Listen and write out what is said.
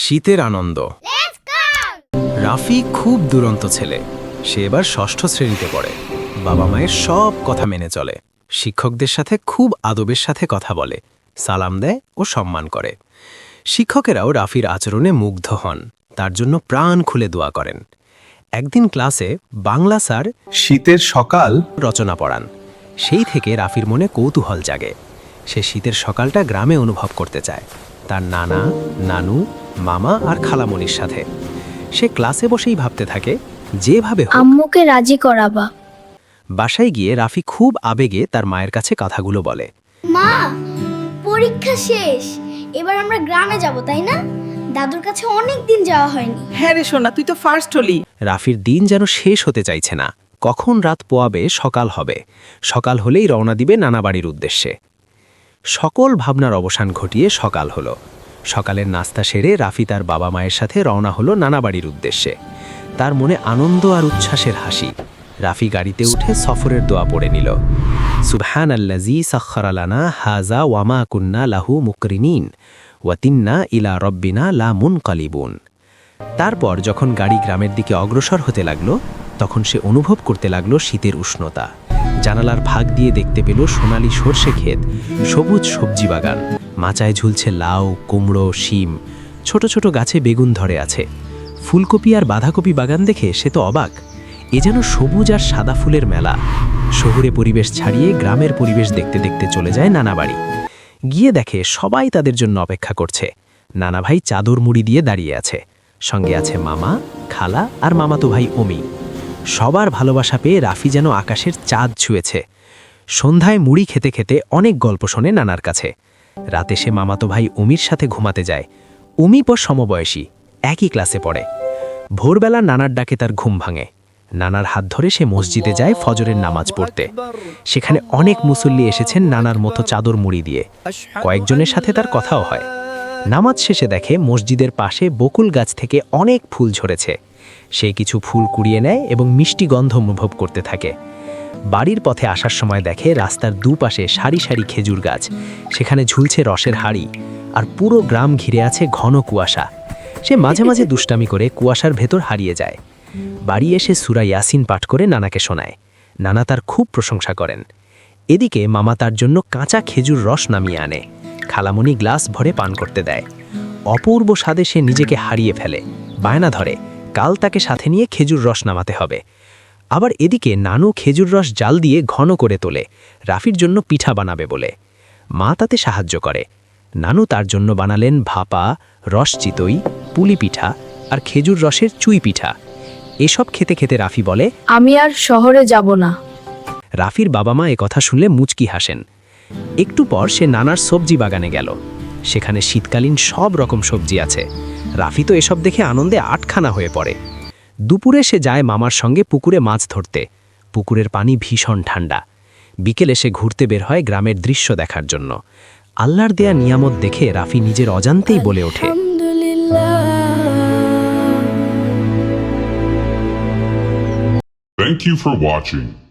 শীতের আনন্দ। রাফি খুব দুরন্ত ছেলে। সে এবার ষষ্ঠ শ্রেণীতে পড়ে। বাবা মায়ের সব কথা মেনে চলে। শিক্ষকদের সাথে খুব আদবের সাথে কথা বলে সালাম দেয় ও সম্মান করে। শিক্ষকেরাও রাফির আচরণে মুগ্ধ হন। তার জন্য প্রাণ খুলে দোয়া করেন। একদিন ক্লাসে বাংলা স্যার শীতের সকাল রচনা পড়ান। সেই থেকে রাফির মনে কৌতূহল জাগে। সে শীতের সকালটা গ্রামে অনুভব করতে চায়। তার নানা নানু মামা আর খালামণির সাথে। সে ক্লাসে বসেই ভাবতে থাকে যেভাবে আম্মুকে রাজি করাবা। বাসায় গিয়ে রাফি খুব আবেগে তার মায়ের কাছে কথাগুলো বলে। মা পরীক্ষা শেষ। এবার আমরা গ্রামে যাব তাই না? দাদুর কাছে অনেক দিন যাওয়া হয়নি। হ্যাঁ রে সোনা তুই তো ফার্স্ট হলি। রাফির দিন যেন শেষ হতে চাইছে না। কখন রাত পোয়াবে সকাল হবে। সকাল হলেই রওনা দিবে নানা বাড়ির উদ্দেশ্যে। সকল ভাবনার অবসান ঘটিয়ে সকাল হলো। সকালের নাস্তা সেরে রাফি তার বাবা মায়ের সাথে রওনা হলো নানা বাড়ির উদ্দেশ্যে। তার মনে আনন্দ আর উচ্ছ্বাসের হাসি। রাফি গাড়িতে উঠে সফরের দোয়া পড়ে নিল। সুবহান আল্লাজি সাক্ষরালানা হাজা ওয়ামা কুন্না লাহু মুকরিনিন ওয়াতিন্না ইলা রব্বিনা লা মুনকালিবুন। তারপর যখন গাড়ি গ্রামের দিকে অগ্রসর হতে লাগল, তখন সে অনুভব করতে লাগল শীতের উষ্ণতা। জানালার ভাগ দিয়ে দেখতে পেল সোনালি সর্ষে ক্ষেত, সবুজ সবজি বাগান। মাচায় ঝুলছে লাউ, কুমড়ো, শিম। ছোট ছোট গাছে বেগুন ধরে আছে। ফুলকপি আর বাঁধাকপি বাগান দেখে সে তো অবাক। এ যেন সবুজ আর সাদা ফুলের মেলা। শহুরে পরিবেশ ছাড়িয়ে গ্রামের পরিবেশ দেখতে দেখতে চলে যায় নানা বাড়ি। গিয়ে দেখে সবাই তাদের জন্য অপেক্ষা করছে। নানা ভাই চাদর মুড়ি দিয়ে দাঁড়িয়ে আছে। সঙ্গে আছে মামা, খালা আর মামাতো ভাই অমি সবার ভালোবাসা পেয়ে রাফি যেন আকাশের চাঁদ ছুঁয়েছে। সন্ধ্যায় মুড়ি খেতে খেতে অনেক গল্প শোনে নানার কাছে। রাতে সে মামাতো ভাই উমির সাথে ঘুমাতে যায়। উমি পর সমবয়সী, একই ক্লাসে পড়ে। ভোরবেলা নানার ডাকে তার ঘুম ভাঙে। নানার হাত ধরে সে মসজিদে যায় ফজরের নামাজ পড়তে। সেখানে অনেক মুসল্লি এসেছেন নানার মতো চাদর মুড়ি দিয়ে। কয়েকজনের সাথে তার কথাও হয়। নামাজ শেষে দেখে মসজিদের পাশে বকুল গাছ থেকে অনেক ফুল ঝরেছে। সে কিছু ফুল কুড়িয়ে নেয় এবং মিষ্টি গন্ধ অনুভব করতে থাকে। বাড়ির পথে আসার সময় দেখে রাস্তার দুপাশে সারি সারি খেজুর গাছ, সেখানে ঝুলছে রসের হাড়ি আর পুরো গ্রাম ঘিরে আছে ঘন কুয়াশা। সে মাঝে মাঝে দুষ্টামি করে কুয়াশার ভেতর হারিয়ে যায়। বাড়ি এসে সুরা ইয়াসিন পাঠ করে নানাকে শোনায়। নানা তার খুব প্রশংসা করেন। এদিকে মামা তার জন্য কাঁচা খেজুর রস নামিয়ে আনে। খালামণি গ্লাস ভরে পান করতে দেয়। অপূর্ব স্বাদে সে নিজেকে হারিয়ে ফেলে বায়না ধরে কাল তাকে সাথে নিয়ে খেজুর রস নামাতে হবে। আবার এদিকে নানু খেজুর রস জাল দিয়ে ঘন করে তোলে রাফির জন্য পিঠা বানাবে বলে। মা তাতে সাহায্য করে। নানু তার জন্য বানালেন ভাপা রস চিতই পুলি পিঠা আর খেজুর রসের চুই পিঠা। এসব খেতে খেতে রাফি বলে আমি আর শহরে যাব না। রাফির বাবা মা কথা শুনলে মুচকি হাসেন। একটু পর সে নানার সবজি বাগানে গেল। সেখানে শীতকালীন সব রকম সবজি আছে। রাফি তো এসব দেখে আনন্দে আটখানা হয়ে পড়ে। দুপুরে সে যায় মামার সঙ্গে পুকুরে মাছ ধরতে। পুকুরের পানি ভীষণ ঠান্ডা। বিকেলে সে ঘুরতে বের হয় গ্রামের দৃশ্য দেখার জন্য। আল্লাহর দেয়া নিয়ামত দেখে রাফি নিজের অজান্তেই বলে ওঠে। Thank you for watching.